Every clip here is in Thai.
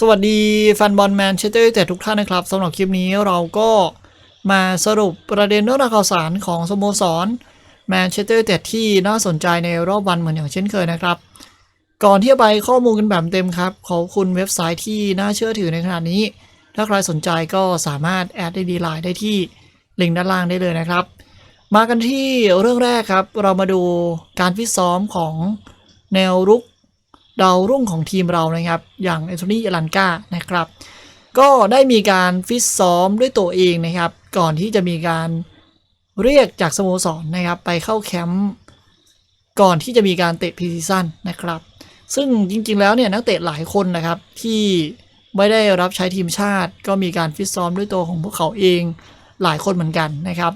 สวัสดีแฟนบอลแมนเชสเตอร์ยูไนเต็ดทุกท่านนะครับสำหรับคลิปนี้เราก็มาสรุปประเด็นเรื่องราวข่าวสารของสโมสรแมนเชสเตอร์ยูไนเต็ดที่น่าสนใจในรอบวันเหมือนอย่างเช่นเคยนะครับ ก่อนที่จะไปข้อมูลกันแบบเต็มครับ ขอบคุณเว็บไซต์ที่น่าเชื่อถือในขณะนี้ ถ้าใครสนใจก็สามารถแอดได้ดีไลน์ได้ที่ลิงก์ด้านล่างได้เลยนะครับ มากันที่เรื่องแรกครับ เรามาดูการฟิตซ้อมของแนวรุก ดาวรุ่งของทีมเรานะครับ อย่างเอนโทนีเอลันกานะครับ ก็ได้มีการฟิตซ้อมด้วยตัวเองนะครับ ก่อนที่จะมีการเรียกจากสโมสรนะครับ ไปเข้าแคมป์ก่อนที่จะมีการเตะพีซีซั่นนะครับ ซึ่งจริงๆแล้วเนี่ยนักเตะหลายคนนะครับที่ไม่ได้รับใช้ทีมชาติ ก็มีการฟิตซ้อมด้วยตัวของพวกเขาเองหลายคนเหมือนกันนะครับ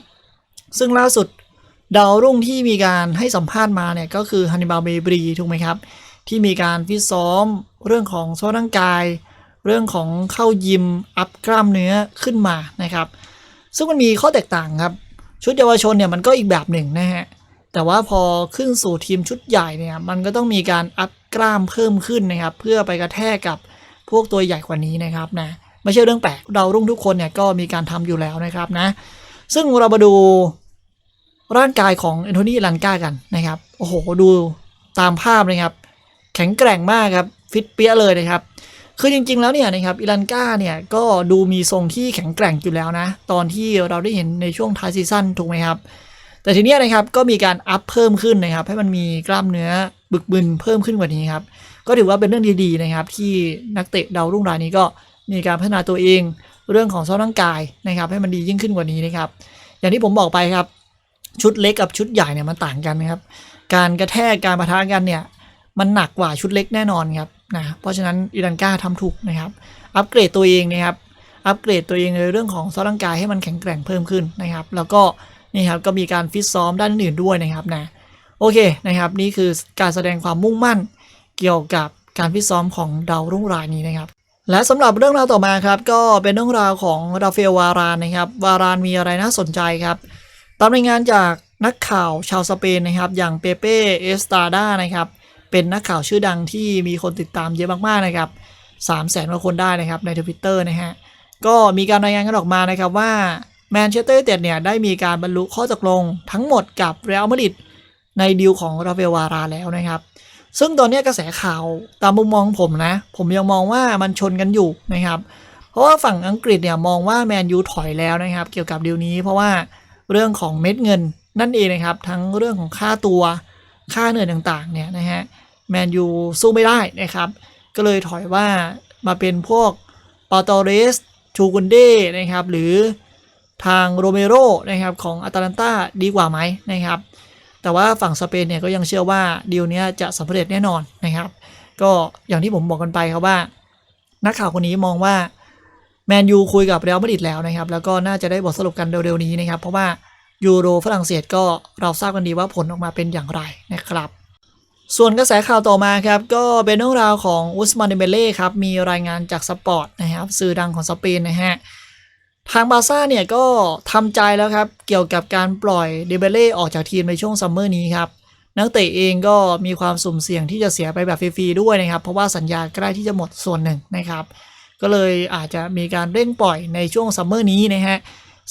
ซึ่งล่าสุดดาวรุ่งที่มีการให้สัมภาษณ์มาเนี่ยก็คือฮันนิบาลเมบรีถูกไหมครับ ที่มีการฟิตซ้อม เรื่องของสภาพร่างกาย เรื่องของเข้ายิมอัพกล้ามเนื้อขึ้นมานะครับ ซึ่งมันมีข้อแตกต่างครับ ชุดเยาวชนเนี่ยมันก็อีกแบบหนึ่งนะฮะแต่ว่าพอขึ้นสู่ทีมชุดใหญ่เนี่ยมันก็ต้องมีการอัพกล้ามเพิ่มขึ้นนะครับ เพื่อไปกระแทกกับพวกตัวใหญ่กว่านี้นะครับนะไม่ใช่เรื่องแปลกเรารุ่งทุกคนเนี่ยก็มีการทำอยู่แล้วนะครับนะ ซึ่งเรามาดูร่างกายของแอนโทนีลันกากันนะครับ โอ้โห ดูตามภาพนะครับ แข็งแกร่งมากครับฟิตเปี้ยเลยนะครับคือจริงๆแล้วเนี่ยนะครับอิลันกาเนี่ยก็ดูมีทรงที่แข็งแกร่งอยู่แล้วนะ ตอนที่เราได้เห็นในช่วงท้ายซีซั่นถูกไหมครับ แต่ทีเนี้ยนะครับก็มีการอัพเพิ่มขึ้นนะครับ ให้มันมีกล้ามเนื้อบึกบึนเพิ่มขึ้นกว่านี้ครับ ก็ถือว่าเป็นเรื่องดีๆนะครับ ที่นักเตะดาวรุ่งรายนี้ก็มีการพัฒนาตัวเอง เรื่องของสภาพร่างกายนะครับ ให้มันดียิ่งขึ้นกว่านี้นะครับ อย่างที่ผมบอกไปครับ ชุดเล็กกับชุดใหญ่เนี่ยมันต่างกันนะครับ การกระแทกการปะทะกันเนี่ย มันหนักกว่าชุดเล็กแน่นอนครับนะเพราะฉะนั้นอิรันก้าทำถูกนะครับ อัปเกรดตัวเองนะครับอัปเกรดตัวเองในเรื่องของสภาพร่างกายให้มันแข็งแกร่งเพิ่มขึ้นนะครับ แล้วก็นี่ครับก็มีการฟิตซ้อมด้านอื่นด้วยนะครับนะโอเคนะครับ นี่คือการแสดงความมุ่งมั่นเกี่ยวกับการฟิตซ้อมของดาวรุ่งรายนี้นะครับ และสำหรับเรื่องราวต่อมาครับ ก็เป็นเรื่องราวของราฟเอลวารานนะครับ วารานมีอะไรน่าสนใจครับตามรายงานจากนักข่าวชาวสเปนนะครับ อย่างเปเป้เอสตาดานะครับ เป็นนักข่าวชื่อดังที่มีคนติดตามเยอะมากๆนะครับ3 0 0แสนกว่าคนได้นะครับในทวิตเตอร์นะฮะ ก็มีการรายงานกันออกมานะครับว่าแมนเชสเตอร์ยูไนเต็ดเนี่ยได้มีการบรรลุข้อตกลงทั้งหมดกับเรอัลมาดริดในดีลของราฟาเอลวาราแล้วนะครับ ซึ่งตอนนี้กระแสข่าวตามมุมมองผมนะ ผมยังมองว่ามันชนกันอยู่นะครับ เพราะว่าฝั่งอังกฤษเนี่ยมองว่าแมนยูถอยแล้วนะครับ เกี่ยวกับดีลนี้ เพราะว่าเรื่องของเม็ดเงินนั่นเองนะครับ ทั้งเรื่องของค่าตัวค่าเหนื่อยต่างๆเนี่ยนะฮะ แมนยูสู้ไม่ได้นะครับ ก็เลยถอยว่ามาเป็นพวกปาตอเรสชูกุนเดนะครับ หรือทางโรเมโรนะครับของอาตาลันตาดีกว่าไหมนะครับ แต่ว่าฝั่งสเปนเนี่ยก็ยังเชื่อว่าดีลนี้จะสำเร็จแน่นอนนะครับ ก็อย่างที่ผมบอกกันไปครับว่า นักข่าวคนนี้มองว่าแมนยูคุยกับเรอัลมาดริดแล้วนะครับ แล้วก็น่าจะได้บทสรุปกันเร็วๆนี้นะครับ เพราะว่ายูโรฝรั่งเศสก็เราทราบกันดีว่าผลออกมาเป็นอย่างไรนะครับ ส่วนกระแสข่าวต่อมาครับ ก็เป็นเรื่องราวของอุสมานเดเบเล่ครับ มีรายงานจากสปอร์ตนะครับสื่อดังของสเปนนะฮะ ทางบาร์ซ่าเนี่ยก็ทำใจแล้วครับ เกี่ยวกับการปล่อยเดเบเล่ออกจากทีมในช่วงซัมเมอร์นี้ครับ นักเตะเองก็มีความสุ่มเสี่ยงที่จะเสียไปแบบฟรีๆด้วยนะครับ เพราะว่าสัญญาใกล้ที่จะหมดส่วนหนึ่งนะครับ ก็เลยอาจจะมีการเร่งปล่อยในช่วงซัมเมอร์นี้นะฮะ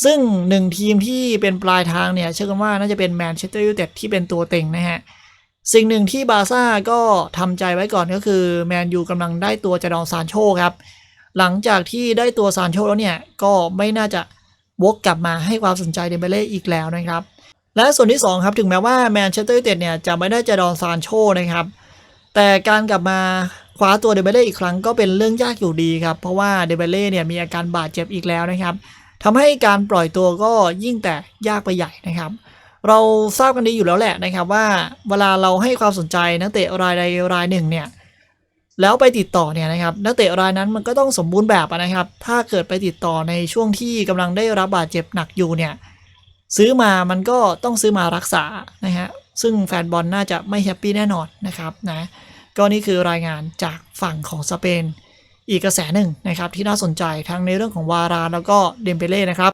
ซึ่งหนึ่งทีมที่เป็นปลายทางเนี่ยเชื่อกันว่าน่าจะเป็นแมนเชสเตอร์ยูไนเต็ดที่เป็นตัวเต็งนะฮะ สิ่งหนึ่งที่บาร์ซ่าก็ทำใจไว้ก่อนก็คือแมนยูกำลังได้ตัวจดองซานโชครับ หลังจากที่ได้ตัวซานโชแล้วเนี่ย ก็ไม่น่าจะวกกลับมาให้ความสนใจเดมเบเล่อีกแล้วนะครับ และส่วนที่ 2 ครับ ถึงแม้ว่าแมนเชสเตอร์ยูไนเต็ดเนี่ยจะไม่ได้จดองซานโชนะครับ แต่การกลับมาคว้าตัวเดเบเล่อีกครั้งก็เป็นเรื่องยากอยู่ดีครับ เพราะว่าเดเบเล่เนี่ยมีอาการบาดเจ็บอีกแล้วนะครับทำให้การปล่อยตัวก็ยิ่งแต่ยากไปใหญ่นะครับ เราทราบกันดีอยู่แล้วแหละนะครับว่าเวลาเราให้ความสนใจนักเตะรายใดรายหนึ่งเนี่ยแล้วไปติดต่อเนี่ยนะครับนักเตะรายนั้นมันก็ต้องสมบูรณ์แบบนะครับ ถ้าเกิดไปติดต่อในช่วงที่กำลังได้รับบาดเจ็บหนักอยู่เนี่ยซื้อมามันก็ต้องซื้อมารักษานะฮะซึ่งแฟนบอลน่าจะไม่แฮปปี้แน่นอนนะครับนะก็นี่คือรายงานจากฝั่งของสเปน อีกกระแสหนึ่งนะครับที่น่าสนใจทั้งในเรื่องของวาราแล้วก็เดมเปเล่นะครับ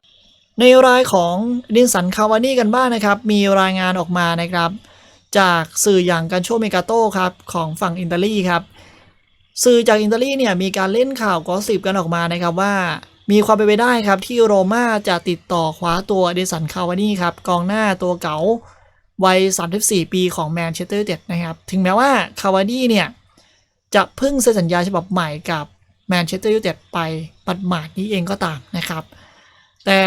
ในรายของดินสันคาวานี่กันบ้างนะครับ มีรายงานออกมานะครับ จากสื่ออย่างการโชเมกาโต้ครับของฝั่งอิตาลีครับ สื่อจากอิตาลีเนี่ยมีการเล่นข่าวกอสิบกันออกมานะครับว่า มีความเป็นไปได้ครับที่โรม่าจะติดต่อคว้าตัวเดสันคาวานี่ครับกองหน้าตัวเก๋าวัย 34 ปีของแมนเชสเตอร์ยูไนเต็ดนะครับ ถึงแม้ว่าคาวานี่เนี่ยจะเพิ่งเซ็นสัญญาฉบับใหม่กับแมนเชสเตอร์ยูไนเต็ดไปปัดหมาดนี้เองก็ตามนะครับ แต่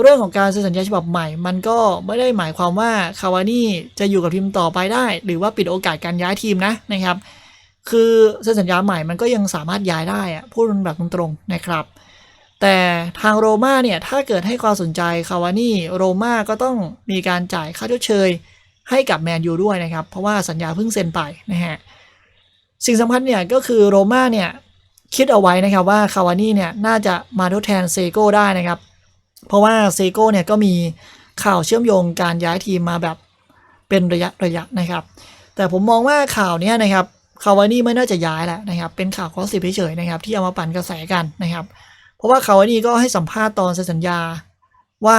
เรื่องของการเซ็นสัญญาฉบับใหม่ มันก็ไม่ได้หมายความว่าคาวานี่จะอยู่กับทีมต่อไปได้ หรือว่าปิดโอกาสการย้ายทีมนะนะครับ คือเซ็นสัญญาใหม่มันก็ยังสามารถย้ายได้อะพูดแบบตรงๆนะครับ แต่ทางโรม่าเนี่ยถ้าเกิดให้ความสนใจคาวานี่โรม่าก็ต้องมีการจ่ายค่าชดเชยให้กับแมนยูด้วยนะครับ เพราะว่าสัญญาเพิ่งเซ็นไปนะฮะสิ่งสำคัญเนี่ยก็คือโรม่าเนี่ยคิดเอาไว้นะครับว่าคาวานี่เนี่ยน่าจะมาทดแทนเซโก้ได้นะครับ เพราะว่าเซโก้เนี่ยก็มีข่าวเชื่อมโยงการย้ายทีมมาแบบเป็นระยะระยะนะครับ แต่ผมมองว่าข่าวนี้นะครับคาวานี่ไม่น่าจะย้ายแหละนะครับ เป็นข่าวคอสสิบเฉยๆนะครับ ที่เอามาปั่นกระแสกันนะครับ เพราะว่าคาวานี่ก็ให้สัมภาษณ์ตอนเซ็นสัญญา ว่า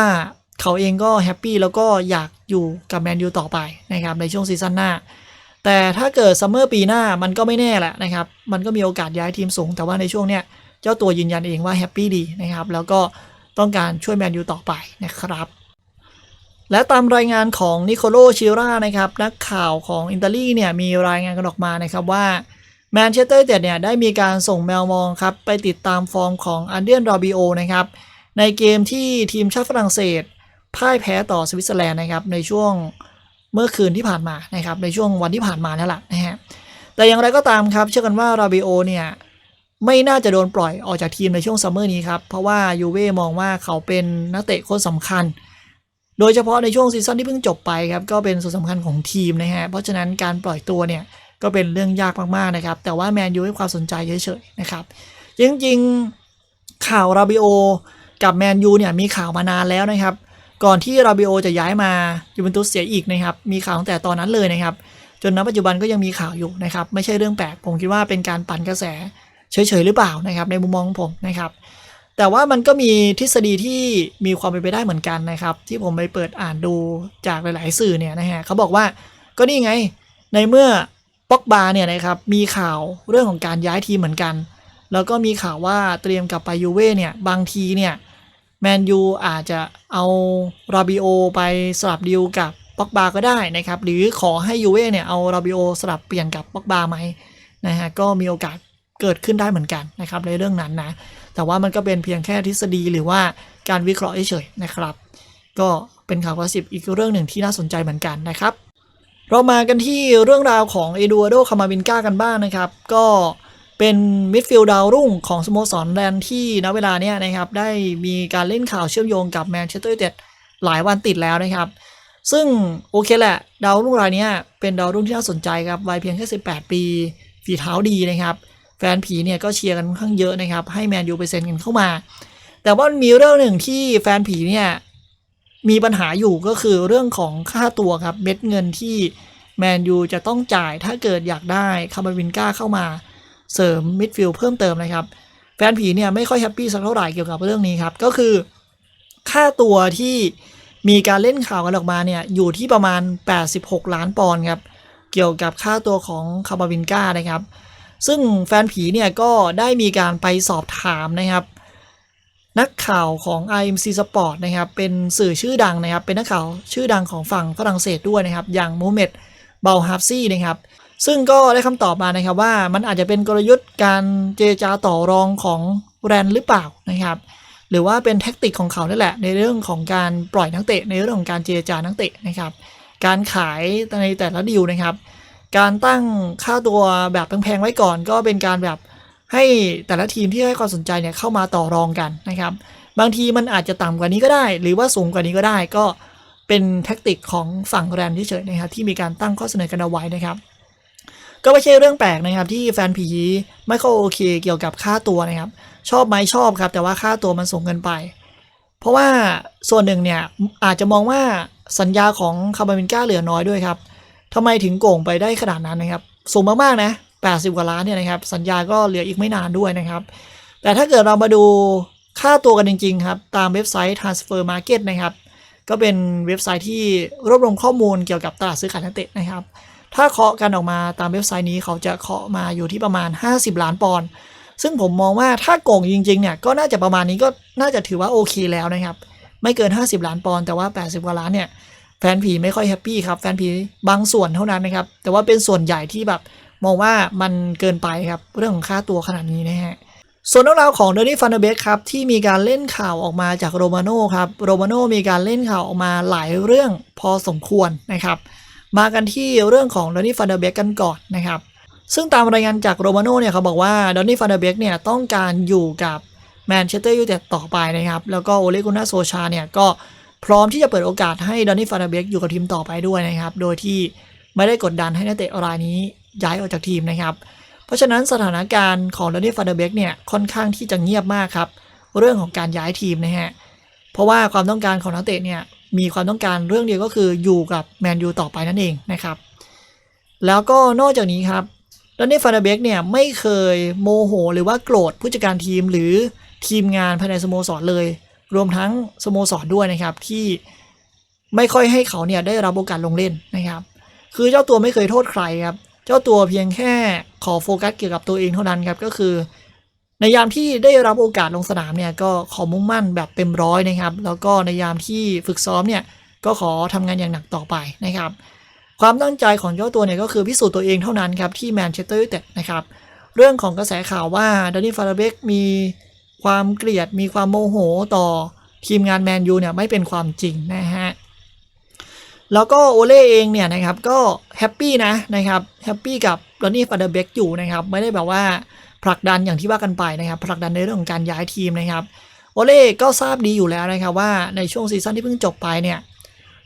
เขาเองก็แฮปปี้แล้วก็อยากอยู่กับแมนยูต่อไปนะครับในช่วงซีซั่นหน้า แต่ถ้าเกิดซัมเมอร์ปีหน้ามันก็ไม่แน่แหละนะครับ มันก็มีโอกาสย้ายทีมสูง แต่ว่าในช่วงเนี้ยเจ้าตัวยืนยันเองว่าแฮปปี้ดีนะครับ แล้วก็ ต้องการช่วยแมนยูต่อไปนะครับ และตามรายงานของนิโคโลชิรานะครับนักข่าวของอิตาลีเนี่ยมีรายงานกันออกมานะครับว่าแมนเชสเตอร์เต็ดเนี่ยได้มีการส่งแมวมองครับไปติดตามฟอร์มของอันเดียนรอบิโอนะครับในเกมที่ทีมชาติฝรั่งเศสพ่ายแพ้ต่อสวิตเซอร์แลนด์นะครับในช่วงเมื่อคืนที่ผ่านมานะครับในช่วงวันที่ผ่านมานั่นแหละนะฮะแต่อย่างไรก็ตามครับ เชื่อกันว่าราบิโอเนี่ย ไม่น่าจะโดนปล่อยออกจากทีมในช่วงซัมเมอร์นี้ครับ เพราะว่ายูเว่มองว่าเขาเป็นนักเตะคนสำคัญ โดยเฉพาะในช่วงซีซั่นที่เพิ่งจบไปครับ ก็เป็นส่วนสำคัญของทีมนะฮะ เพราะฉะนั้นการปล่อยตัวเนี่ย ก็เป็นเรื่องยากมาก ๆ นะครับ แต่ว่าแมนยูให้ความสนใจเฉยๆนะครับ จริง ๆ ข่าวราบิโอกับแมนยูเนี่ยมีข่าวมานานแล้วนะครับ ก่อนที่ราบิโอจะย้ายมายูเวนตุสเสียอีกนะครับ มีข่าวตั้งแต่ตอนนั้นเลยนะครับ จนณปัจจุบันก็ยังมีข่าวอยู่นะครับ ไม่ใช่เรื่องแปลก ผมคิดว่าเป็นการปั่นกระแส เฉยๆหรือเปล่านะครับ ในมุมมองของผมนะครับ แต่ว่ามันก็มีทฤษฎีที่มีความเป็นไปได้เหมือนกันนะครับ ที่ผมไปเปิดอ่านดูจากหลายๆสื่อเนี่ยนะฮะเขาบอกว่าก็นี่ไงในเมื่อป็อกบาเนี่ยนะครับมีข่าวเรื่องของการย้ายทีมเหมือนกัน แล้วก็มีข่าวว่าเตรียมกลับไปยูเว่เนี่ยบางทีเนี่ยแมนยูอาจจะเอาราบิโอไปสลับดีลกับป็อกบาก็ได้นะครับ หรือขอให้ยูเว่เนี่ยเอาราบิโอสลับเปลี่ยนกับป็อกบาไหมนะฮะก็มีโอกาส เกิดขึ้นได้เหมือนกันนะครับในเรื่องนั้นนะแต่ว่ามันก็เป็นเพียงแค่ทฤษฎีหรือว่าการวิเคราะห์เฉยๆนะครับ ก็เป็นข่าวกระสิบอีกเรื่องหนึ่งที่น่าสนใจเหมือนกันนะครับ เรามากันที่เรื่องราวของเอดูอาร์โดคามาบินกากันบ้างนะครับ ก็เป็นมิดฟิลด์ดาวรุ่งของสโมสรแลนด์ที่ณเวลาเนี้ยนะครับได้มีการเล่นข่าวเชื่อมโยงกับแมนเชสเตอร์ยูไนเต็ดหลายวันติดแล้วนะครับ ซึ่งโอเคแหละ ดาวรุ่งรายเนี้ยเป็นดาวรุ่งที่น่าสนใจครับวัยเพียงแค่ 18 ปี ฝีเท้าดีนะครับ แฟนผีเนี่ยก็เชียร์กันค่อนข้างเยอะนะครับ ให้แมนยูไปเซ็นกันเข้ามา แต่ว่ามีเรื่องหนึ่งที่แฟนผีเนี่ยมีปัญหาอยู่ก็คือเรื่องของค่าตัวครับเม็ดเงินที่แมนยูจะต้องจ่ายถ้าเกิดอยากได้คาร์บาวินก้าเข้ามาเสริมมิดฟิลด์เพิ่มเติมนะครับ แฟนผีเนี่ยไม่ค่อยแฮปปี้สักเท่าไหร่เกี่ยวกับเรื่องนี้ครับ ก็คือ ค่าตัวที่มีการเล่นข่าวกันออกมาเนี่ยอยู่ที่ประมาณ 86 ล้านปอนด์ครับ เกี่ยวกับค่าตัวของคาร์บาวินก้านะครับ ซึ่งแฟนผีเนี่ยก็ได้มีการไปสอบถามนะครับ นักข่าวของ IMC Sport นะครับ เป็นสื่อชื่อดังนะครับ เป็นนักข่าวชื่อดังของฝั่งฝรั่งเศสด้วยนะครับ อย่างโมเมดเบลฮาฟซี่นะครับ ซึ่งก็ได้คำตอบมานะครับว่ามันอาจจะเป็นกลยุทธ์การเจรจาต่อรองของแรนหรือเปล่านะครับ หรือว่าเป็นแท็กติกของเขานั่แหละ ในเรื่องของการปล่อยนักเตะ ในเรื่องของการเจรจานักเตะนะครับ การขายในแต่ละดีลนะครับ การตั้งค่าตัวแบบแพงๆไว้ก่อน ก็เป็นการแบบให้แต่ละทีมที่ให้ความสนใจเนี่ยเข้ามาต่อรองกันนะครับ บางทีมันอาจจะต่ำกว่านี้ก็ได้ หรือว่าสูงกว่านี้ก็ได้ ก็เป็นแท็กติกของฝั่งแรนเฉยๆนะครับที่มีการตั้งข้อเสนอกันเอาไว้นะครับ ก็ไม่ใช่เรื่องแปลกนะครับที่แฟนผีไม่ค่อยโอเคเกี่ยวกับค่าตัวนะครับ ชอบไหมชอบครับ แต่ว่าค่าตัวมันสูงเกินไป เพราะว่าส่วนหนึ่งเนี่ยอาจจะมองว่าสัญญาของคาร์บามินก้าเหลือน้อยด้วยครับ ทำไมถึงโก่งไปได้ขนาดนั้นนะครับ สูงมากๆนะ 80 กว่าล้านเนี่ยนะครับ สัญญาก็เหลืออีกไม่นานด้วยนะครับ แต่ถ้าเกิดเรามาดูค่าตัวกันจริงๆครับ ตามเว็บไซต์ Transfer Market นะครับ ก็เป็นเว็บไซต์ที่รวบรวมข้อมูลเกี่ยวกับตลาดซื้อขายนักเตะนะครับ ถ้าเคาะกันออกมาตามเว็บไซต์นี้เขาจะเคาะมาอยู่ที่ประมาณ 50 ล้านปอนด์ ซึ่งผมมองว่าถ้าโก่งจริงๆเนี่ยก็น่าจะประมาณนี้ก็น่าจะถือว่าโอเคแล้วนะครับ ไม่เกิน 50 ล้านปอนด์แต่ว่า 80 กว่าล้านเนี่ย แฟนผีไม่ค่อยแฮปปี้ครับแฟนผีบางส่วนเท่านั้นนะครับ แต่ว่าเป็นส่วนใหญ่ที่แบบมองว่ามันเกินไปครับเรื่องของค่าตัวขนาดนี้นะฮะส่วนเรื่องราวของเดนนี่ฟันเดเบกครับที่มีการเล่นข่าวออกมาจากโรมาโน่ครับโรมาโน่มีการเล่นข่าวออกมาหลายเรื่องพอสมควรนะครับ มากันที่เรื่องของเดนนี่ฟันเดเบกกันก่อนนะครับซึ่งตามรายงานจากโรมาโน่เนี่ยเขาบอกว่าดอนนี่ฟานเดเบกเนี่ยต้องการอยู่กับแมนเชสเตอร์ยูไนเต็ดต่อไปนะครับ แล้วก็โอเลกุน่าโซชาเนี่ยก็ พร้อมที่จะเปิดโอกาสให้ดอนนี่ฟานเดเบกอยู่กับทีมต่อไปด้วยนะครับ โดยที่ไม่ได้กดดันให้นักเตะรายนี้ย้ายออกจากทีมนะครับ เพราะฉะนั้นสถานการณ์ของดอนนี่ฟานเดเบกเนี่ยค่อนข้างที่จะเงียบมากครับ เรื่องของการย้ายทีมนะฮะ เพราะว่าความต้องการของนักเตะเนี่ยมีความต้องการเรื่องเดียวก็คืออยู่กับแมนยูต่อไปนั่นเองนะครับ แล้วก็นอกจากนี้ครับดอนนี่ฟานเดเบกเนี่ยไม่เคยโมโห หรือว่าโกรธผู้จัดการทีมหรือทีมงานภายในสโมสรเลย รวมทั้งสโมสรด้วยนะครับที่ไม่ค่อยให้เขาเนี่ยได้รับโอกาสลงเล่นนะครับ คือเจ้าตัวไม่เคยโทษใครครับ เจ้าตัวเพียงแค่ขอโฟกัสเกี่ยวกับตัวเองเท่านั้นครับก็คือ ในยามที่ได้รับโอกาสลงสนามเนี่ยก็ขอมุ่งมั่นแบบเต็มร้อยนะครับ แล้วก็ในยามที่ฝึกซ้อมเนี่ยก็ขอทำงานอย่างหนักต่อไปนะครับ ความตั้งใจของเจ้าตัวเนี่ยก็คือพิสูจน์ตัวเองเท่านั้นครับที่แมนเชสเตอร์ยูไนเต็ดนะครับ เรื่องของกระแสข่าวว่าดานิฟาราเบกมี ความเกลียดมีความโมโหต่อทีมงานแมนยูเนี่ยไม่เป็นความจริงนะฮะแล้วก็โอเล่เองเนี่ยนะครับก็แฮปปี้นะนะครับแฮปปี้กับดอนนี่ฟาเดเบกอยู่นะครับไม่ได้แบบว่าผลักดันอย่างที่ว่ากันไปนะครับผลักดันในเรื่องของการย้ายทีมนะครับโอเล่ก็ทราบดีอยู่แล้วนะครับว่าในช่วงซีซั่นที่เพิ่งจบไปเนี่ย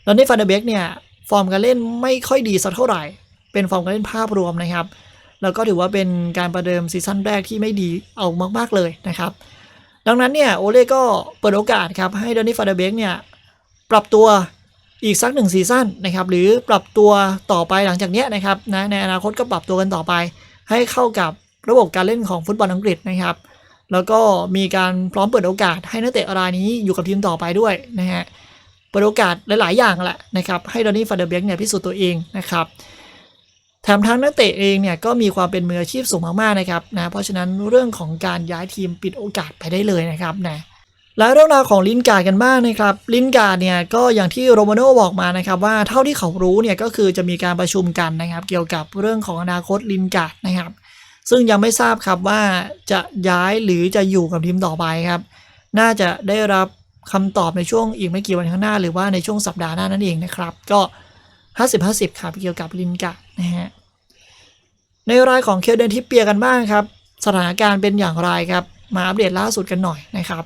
ดอนนี่ฟาเบกเนี่ยฟอร์มการเล่นไม่ค่อยดีสักเท่าไหร่ เป็นฟอร์มการเล่นภาพรวมนะครับ แล้วก็ถือว่าเป็นการประเดิมซีซั่นแรกที่ไม่ดีเอามากๆเลยนะครับ ดังนั้นเนี่ยโอเล่ก็เปิดโอกาสครับให้ดอนนี่ฟาเดเบกเนี่ยปรับตัวอีกสักหนึ่งซีซั่นนะครับหรือปรับตัวต่อไปหลังจากเนี้ยนะครับนะในอนาคตก็ปรับตัวกันต่อไป ให้เข้ากับระบบการเล่นของฟุตบอลอังกฤษนะครับ แล้วก็มีการพร้อมเปิดโอกาสให้นักเตะรายนี้อยู่กับทีมต่อไปด้วยนะฮะเปิดโอกาสหลาย ๆ อย่างแหละนะครับให้ดอนนี่ฟาเดเบกเนี่ยพิสูจน์ตัวเองนะครับ แถมทั้งนักเตะเองเนี่ยก็มีความเป็นมืออาชีพสูงมากๆนะครับนะเพราะฉะนั้นเรื่องของการย้ายทีมปิดโอกาสไปได้เลยนะครับนะและเรื่องราวของลินการ์ดกันบ้างนะครับ ลินการ์ดเนี่ยก็อย่างที่โรมาโน่บอกมานะครับว่าเท่าที่เขารู้เนี่ยก็คือจะมีการประชุมกันนะครับ เกี่ยวกับเรื่องของอนาคตลินการ์ดนะครับ ซึ่งยังไม่ทราบครับว่าจะย้ายหรือจะอยู่กับทีมต่อไปครับ น่าจะได้รับคำตอบในช่วงอีกไม่กี่วันข้างหน้า หรือว่าในช่วงสัปดาห์หน้านั่นเองนะครับ ก็ 50 50 ครับเกี่ยวกับลินกะนะฮะในรายของเคลเดนทิเปียกันบ้างครับ สถานการณ์เป็นอย่างไรครับ มาอัปเดตล่าสุดกันหน่อยนะครับ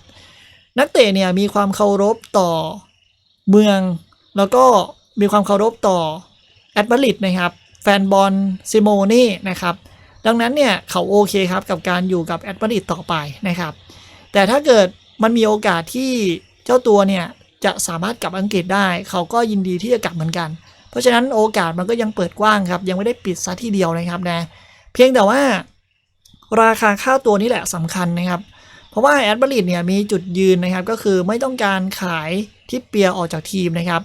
นักเตะเนี่ยมีความเคารพต่อเมือง แล้วก็มีความเคารพต่อแอดมาริดนะครับ แฟนบอลซิโมเน่นะครับ ดังนั้นเนี่ยเขาโอเคครับกับการอยู่กับแอดมาริดต่อไปนะครับ แต่ถ้าเกิดมันมีโอกาสที่เจ้าตัวเนี่ยจะสามารถกลับอังกฤษได้ เขาก็ยินดีที่จะกลับเหมือนกัน เพราะฉะนั้นโอกาสมันก็ยังเปิดกว้างครับ ยังไม่ได้ปิดซะทีเดียวนะครับนะเพียงแต่ว่า ราคาค่าตัวนี่แหละสำคัญนะครับ เพราะว่าแอดบริดเนี่ยมีจุดยืนนะครับ ก็คือไม่ต้องการขายทิปเปียออกจากทีมนะครับ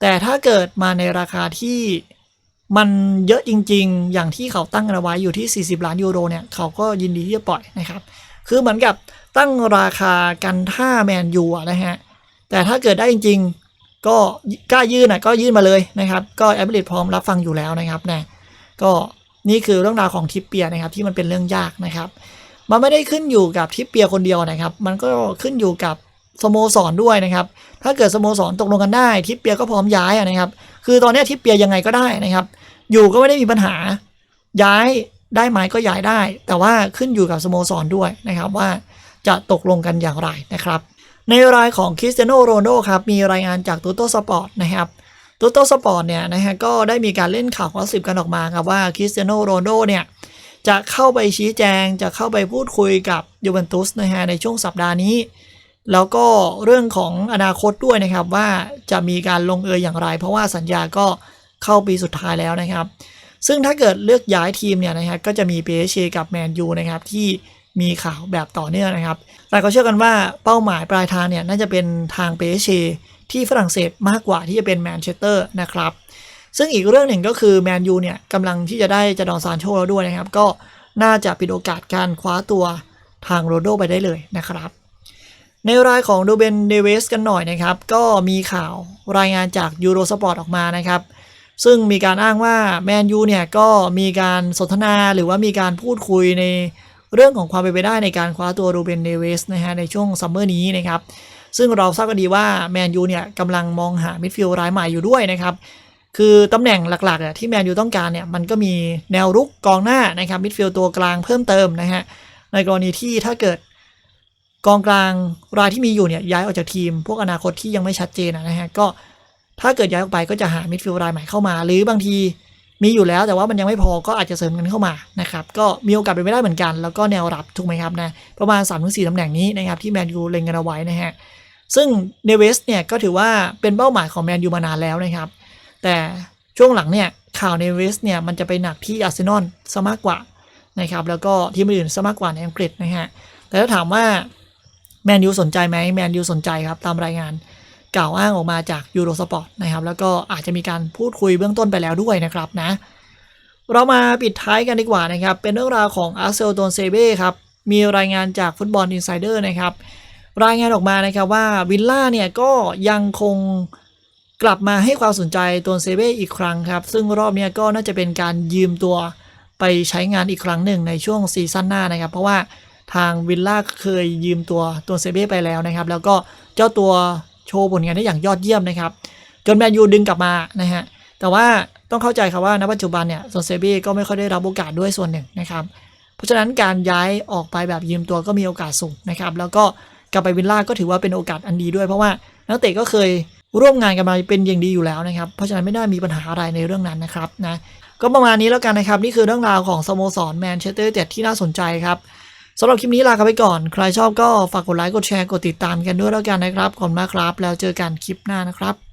แต่ถ้าเกิดมาในราคาที่มันเยอะจริง ๆ อย่างที่เขาตั้งเอาไว้อยู่ที่ 40 ล้านยูโรเนี่ยเขาก็ยินดีที่จะปล่อยนะครับ คือเหมือนกับตั้งราคากันท่าแมนยูนะฮะแต่ถ้าเกิดได้จริงๆ ก็กล้ายื่นอะก็ยื่นมาเลยนะครับ ก็แอปเปิลพร้อมรับฟังอยู่แล้วนะครับนะก็นี่คือเรื่องราวของทิปเปียนะครับที่มันเป็นเรื่องยากนะครับ มันไม่ได้ขึ้นอยู่กับทิปเปียคนเดียวนะครับ มันก็ขึ้นอยู่กับสโมสรด้วยนะครับ ถ้าเกิดสโมสรตกลงกันได้ทิปเปียก็พร้อมย้ายนะครับ คือตอนนี้ทิปเปียยังไงก็ได้นะครับ อยู่ก็ไม่ได้มีปัญหา ย้ายได้ไหมก็ย้ายได้ แต่ว่าขึ้นอยู่กับสโมสรด้วยนะครับ ว่าจะตกลงกันอย่างไรนะครับ ในรายของคริสเตียโนโรนโดครับมีรายงานจากตูโตสปอร์ตนะครับตูโตสปอร์ตเนี่ยนะฮะก็ได้มีการเล่นข่าวข้อสิบกันออกมาครับว่าคริสเตียโนโรนโดเนี่ยจะเข้าไปชี้แจงจะเข้าไปพูดคุยกับยูเวนตุสนะฮะในช่วงสัปดาห์นี้ แล้วก็เรื่องของอนาคตด้วยนะครับว่าจะมีการลงเอยอย่างไร เพราะว่าสัญญาก็เข้าปีสุดท้ายแล้วนะครับ ซึ่งถ้าเกิดเลือกย้ายทีมเนี่ยนะฮะก็จะมีเปเชกับแมนยูนะครับที่ มีข่าวแบบต่อเนื่องนะครับ แต่ก็เชื่อกันว่าเป้าหมายปลายทางเนี่ยน่าจะเป็นทางเปเชที่ฝรั่งเศสมากกว่าที่จะเป็นแมนเชสเตอร์นะครับ ซึ่งอีกเรื่องหนึ่งก็คือแมนยูเนี่ยกำลังที่จะได้จดอนซานโชแล้วด้วยนะครับ ก็น่าจะปิดโอกาสการคว้าตัวทางโรโดไปได้เลยนะครับ ในรายของโดเบนเดเวสกันหน่อยนะครับ ก็มีข่าวรายงานจากยูโรสปอร์ตออกมานะครับ ซึ่งมีการอ้างว่าแมนยูเนี่ยก็มีการสนทนาหรือว่ามีการพูดคุยใน เรื่องของความเป็นไปได้ในการคว้าตัวโรเบนเดเวสนะฮะในช่วงซัมเมอร์นี้นะครับซึ่งเราทราบกันดีว่าแมนยูเนี่ยกำลังมองหามิดฟิลด์รายใหม่อยู่ด้วยนะครับคือตำแหน่งหลักๆที่แมนยูต้องการเนี่ยมันก็มีแนวรุกกองหน้านะครับมิดฟิลด์ตัวกลางเพิ่มเติมนะฮะในกรณีที่ถ้าเกิดกองกลางรายที่มีอยู่เนี่ยย้ายออกจากทีม พวกอนาคตที่ยังไม่ชัดเจนนะฮะก็ถ้าเกิดย้ายออกไปก็จะหามิดฟิลด์รายใหม่เข้ามา หรือบางที มีอยู่แล้วแต่ว่ามันยังไม่พอก็อาจจะเสริมกันเข้ามานะครับก็มีโอกาสเป็นไปได้เหมือนกัน แล้วก็แนวรับถูกไหมครับนะประมาณ3-4ตำแหน่งนี้นะครับที่แมนยูเล็งกันเอาไว้นะฮะซึ่งเนเวสเนี่ยก็ถือว่าเป็นเป้าหมายของแมนยูมานานแล้วนะครับ แต่ช่วงหลังเนี่ยข่าวเนเวสเนี่ยมันจะไปหนักที่อาร์เซนอลซะมากกว่านะครับแล้วก็ทีมอื่นซะมากกว่าในอังกฤษนะฮะแต่ถ้าถามว่าแมนยูสนใจไหมแมนยูสนใจครับตามรายงาน กล่าวอ้างออกมาจากยูโรสปอร์ตนะครับ แล้วก็อาจจะมีการพูดคุยเบื้องต้นไปแล้วด้วยนะครับนะ เรามาปิดท้ายกันดีกว่านะครับ เป็นเรื่องราวของอาร์เซลโตนเซเบ้ครับ มีรายงานจากฟุตบอลอินไซเดอร์นะครับ รายงานออกมานะครับว่าวิลล่าเนี่ยก็ยังคงกลับมาให้ความสนใจตัวเซเบ้อีกครั้งครับ ซึ่งรอบนี้ก็น่าจะเป็นการยืมตัวไปใช้งานอีกครั้งหนึ่งในช่วงซีซั่นหน้านะครับ เพราะว่าทางวิลล่าเคยยืมตัวตัวเซเบ้ไปแล้วนะครับ แล้วก็เจ้าตัว โชว์ผลงานได้อย่างยอดเยี่ยมนะครับ จนแมนยูดึงกลับมานะฮะแต่ว่าต้องเข้าใจครับว่าณปัจจุบันเนี่ยโซเซบ้ก็ไม่ค่อยได้รับโอกาสด้วยส่วนหนึ่งนะครับ เพราะฉะนั้นการย้ายออกไปแบบยืมตัวก็มีโอกาสสูงนะครับ แล้วก็กลับไปวิลล่าก็ถือว่าเป็นโอกาสอันดีด้วยเพราะว่านักเตะก็เคยร่วมงานกันมาเป็นอย่างดีอยู่แล้วนะครับ เพราะฉะนั้นไม่น่ามีปัญหาอะไรในเรื่องนั้นนะครับนะก็ประมาณนี้แล้วกันนะครับ นี่คือเรื่องราวของสโมสรแมนเชสเตอร์เต็ดที่น่าสนใจครับ สำหรับคลิปนี้ลากันไปก่อน ใครชอบก็ฝากกดไลค์ กดแชร์ กดติดตามกันด้วยแล้วกันนะครับ ขอบคุณมากครับ แล้วเจอกันคลิปหน้านะครับ